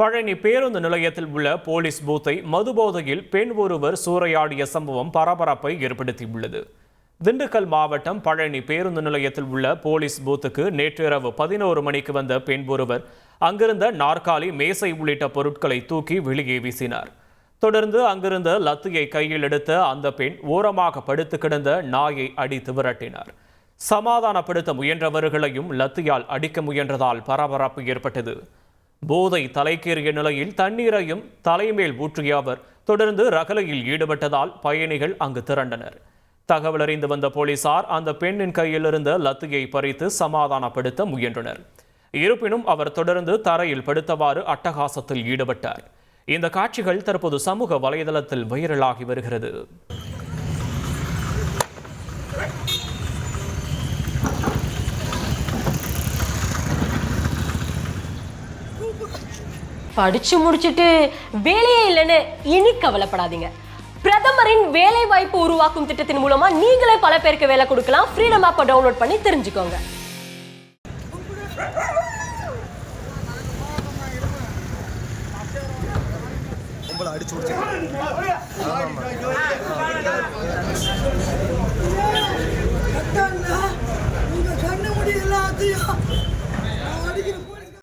பழனி பேருந்து நிலையத்தில் உள்ள போலீஸ் பூத்தை மதுபோதையில் பெண் ஒருவர் சூறையாடிய சம்பவம் பரபரப்பை ஏற்படுத்தியுள்ளது. திண்டுக்கல் மாவட்டம் பழனி பேருந்து நிலையத்தில் உள்ள போலீஸ் பூத்துக்கு நேற்றிரவு பதினோரு மணிக்கு வந்த பெண் ஒருவர் அங்கிருந்த நாற்காலி மேசை உள்ளிட்ட பொருட்களை தூக்கி வெளியே வீசினார். தொடர்ந்து அங்கிருந்த லத்தியை கையில் எடுத்த அந்த பெண் ஓரமாக படுத்து கிடந்த நாயை அடித்து விரட்டினார். சமாதானப்படுத்த முயன்றவர்களையும் லத்தியால் அடிக்க முயன்றதால் பரபரப்பு ஏற்பட்டது. போதை தலைக்கேறிய நிலையில் தண்ணீரையும் தலைமேல் ஊற்றிய அவர் தொடர்ந்து ரகலையில் ஈடுபட்டதால் பயணிகள் அங்கு திரண்டனர். தகவல் அறிந்து வந்த போலீசார் அந்த பெண்ணின் கையில் இருந்த லத்தியை பறித்து சமாதானப்படுத்த முயன்றனர். இருப்பினும் அவர் தொடர்ந்து தரையில் படுத்தவாறு அட்டகாசத்தில் ஈடுபட்டார். இந்த காட்சிகள் தற்போது சமூக வலைதளத்தில் வைரலாகி வருகிறது. படிச்சு முடிச்சிட்டு வேலையே இல்லைன்னு இனி கவலைப்படாதீங்க. பிரதமரின் வேலை வாய்ப்பு உருவாக்கும் திட்டத்தின் மூலமா நீங்களே பல பேருக்கு வேலை கொடுக்கலாம். ஃப்ரீடம் ஆப்பை டவுன்லோட் பண்ணி தெரிஞ்சுக்கோங்க. அடிச்சு